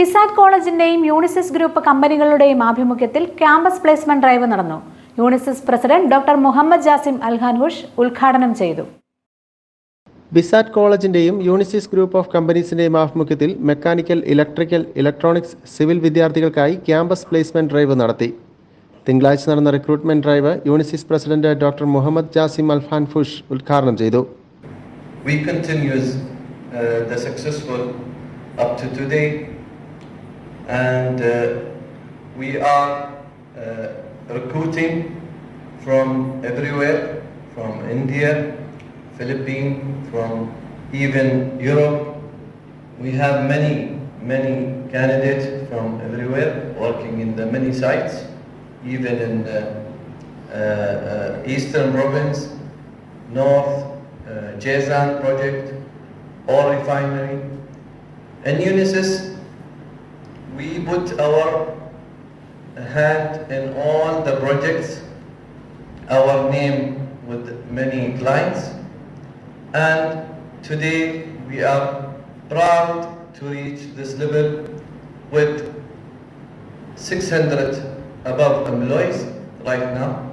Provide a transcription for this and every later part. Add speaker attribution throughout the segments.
Speaker 1: പിസാറ്റ് കോളേജിന്റെയും യൂണിസെസ് group കമ്പനികളുടെയും ആഭിമുഖ്യത്തിൽ campus placement drive നടന്നു. Unisys president doctor Muhammad Jasim അൽഹാൻഹുഷ് ഉദ്ഘാടനം ചെയ്തു.
Speaker 2: ബിസാറ്റ് കോളേജിന്റെയും യൂണിസിസ് ഗ്രൂപ്പ് ഓഫ് കമ്പനീസിന്റെയും ആഭിമുഖ്യത്തിൽ മെക്കാനിക്കൽ ഇലക്ട്രിക്കൽ ഇലക്ട്രോണിക്സ് സിവിൽ വിദ്യാർത്ഥികൾക്കായി ക്യാമ്പസ് പ്ലേസ്മെന്റ് ഡ്രൈവ് നടത്തി. തിങ്കളാഴ്ച നടന്ന recruitment drive Unisys president doctor Muhammad Jasim Alfan ഫുഷ് ഉദ്ഘാടനം ചെയ്തു.
Speaker 3: We continues uh, the successful up to today and uh, we are uh, recruiting from everywhere from India, Philippines, from even Europe. We have many, many candidates from everywhere working in the many sites, even in the uh, uh, Eastern province, North, uh, Jazan project, oil refinery. And Unisys, we put our hand in all the projects, our name with many clients, and today we are proud to reach this level with 600 above employees right now,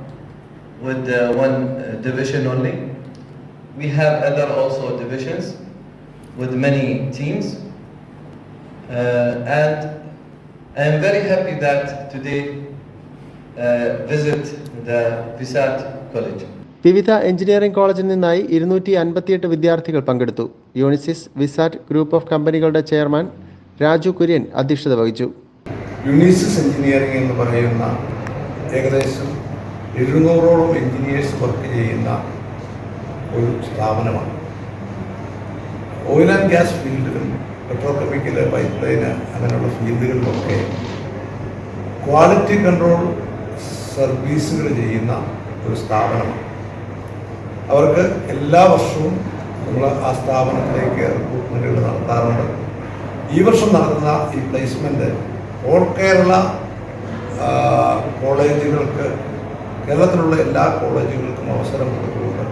Speaker 3: with uh, one uh, division only. We have other also divisions with many teams. Uh, and I am very happy that today uh, visit the Visat College.
Speaker 2: വിവിധ engineering കോളേജിൽ നിന്നായി ഇരുന്നൂറ്റി അൻപത്തിയെട്ട് വിദ്യാർത്ഥികൾ പങ്കെടുത്തു. യൂണിസിസ് Visat group of കമ്പനികളുടെ chairman Raju Kurian അധ്യക്ഷത വഹിച്ചു.
Speaker 4: യൂണിസിസ് എഞ്ചിനീയറിംഗ് എന്ന് പറയുന്ന ഏകദേശം എഴുന്നൂറോളം എഞ്ചിനീയേഴ്സ് വർക്ക് ചെയ്യുന്ന ഒരു സ്ഥാപനമാണ്. ഓയിൽ ആൻഡ് ഗ്യാസ് ഫീൽഡിലും പെട്രോ കെമിക്കൽ പൈപ്പ് ലൈന് അങ്ങനെയുള്ള ഫീൽഡുകളിലൊക്കെ ക്വാളിറ്റി കൺട്രോൾ സർവീസുകൾ ചെയ്യുന്ന ഒരു സ്ഥാപനമാണ് അവർക്ക് എല്ലാ വർഷവും നമ്മൾ ആ സ്ഥാപനത്തിലേക്ക് റിക്രൂട്ട്മെന്റുകൾ നടത്താറുണ്ട്. ഈ വർഷം നടത്തുന്ന ഈ പ്ലേസ്മെന്റ് ഓൾ കേരള കോളേജുകൾക്ക് കേരളത്തിലുള്ള എല്ലാ കോളേജുകൾക്കും അവസരം കൊടുക്കുന്നുണ്ട്.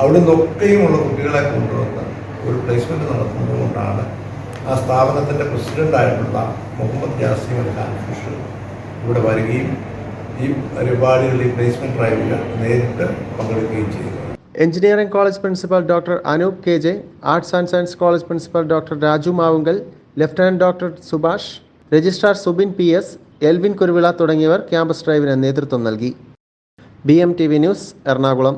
Speaker 4: അവിടെ നിന്നൊക്കെയുമുള്ള കുട്ടികളെ കൊണ്ടുവന്ന് ഒരു പ്ലേസ്മെന്റ് നടത്തുന്നതുകൊണ്ടാണ് ആ സ്ഥാപനത്തിന്റെ പ്രസിഡന്റായിട്ടുള്ള മുഹമ്മദ് ജാസിം അൽ ഖാൻഫിഷ് ഇവിടെ വരികയും ഈ പരിപാടികളിൽ ഈ പ്ലേസ്മെന്റ് ഡ്രൈവിൽ നേരിട്ട് പങ്കെടുക്കുകയും ചെയ്തു.
Speaker 2: Engineering college principal doctor Anoop K J arts and science college principal doctor Raju Mavunkal lieutenant doctor Subhash registrar Subin P S Elvin Kuruvila തുടങ്ങിയവർ ക്യാമ്പസ് ഡ്രൈവിന് നേതൃത്വം നൽകി. B M T V news Ernakulam